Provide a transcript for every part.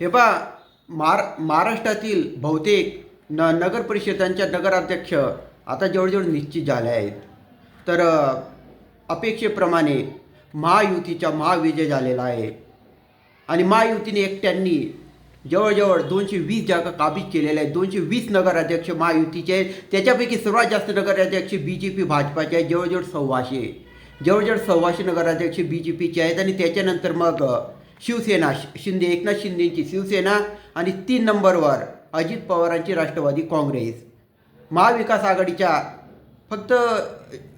हे पहा महार महाराष्ट्रातील बहुतेक न नगर परिषदांच्या नगराध्यक्ष आता जवळजवळ निश्चित झाले आहेत. तर अपेक्षेप्रमाणे महायुतीचा महाविजय झालेला आहे. आणि महायुतीने एकट्यांनी जवळजवळ दोनशे वीस जागा काबीज केलेल्या आहेत. दोनशे वीस नगराध्यक्ष महायुतीचे आहेत. त्याच्यापैकी सर्वात जास्त नगराध्यक्ष बी जे पी भाजपाचे आहेत. जवळजवळ सव्वाशे. जवळजवळ सव्वाशे नगराध्यक्ष बी जे पीचे आहेत. आणि त्याच्यानंतर मग शिवसेना शि- शिंदे एकनाथ शिंदेची शिवसेना आणि तीन नंबरवर अजित पवारांची राष्ट्रवादी काँग्रेस. महाविकास आघाडीच्या फक्त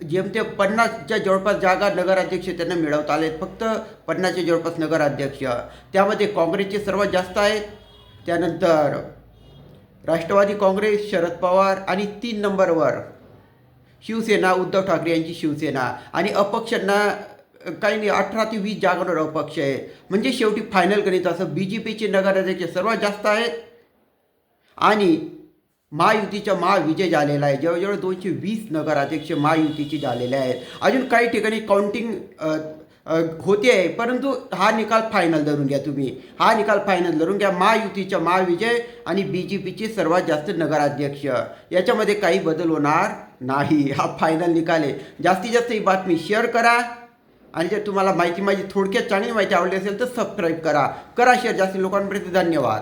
जेमते पन्नासच्या जवळपास जागा नगराध्यक्ष त्यांना मिळवता आले फक्त पन्नासच्या जवळपास नगराध्यक्ष. त्यामध्ये काँग्रेसचे सर्वात जास्त आहेत. त्यानंतर राष्ट्रवादी काँग्रेस शरद पवार आणि तीन नंबरवर शिवसेना उद्धव ठाकरे यांची शिवसेना आणि अपक्षांना काही नाही अठरा ते वीस जागांवर अपक्ष आहे. म्हणजे शेवटी फायनल गणित असं बी जे पीचे नगराध्यक्ष सर्वात जास्त आहेत. आणि महायुतीचा महाविजय झालेला आहे. जवळजवळ दोनशे वीस नगराध्यक्ष महायुतीचे झालेले आहेत. अजून काही ठिकाणी काउंटिंग होते आहे. परंतु हा निकाल फायनल धरून घ्या तुम्ही. हा निकाल फायनल धरून घ्या. महायुतीचा महाविजय आणि बी जे पीचे सर्वात जास्त नगराध्यक्ष. याच्यामध्ये काही बदल होणार नाही. हा फायनल निकाल आहे. जास्तीत जास्त ही बातमी शेअर करा. आणि जर तुम्हाला माहिती माझी थोडक्यात चांगली माहिती आवडली असेल तर सबस्क्राईब करा. करा शेअर जास्त लोकांपर्यंत धन्यवाद.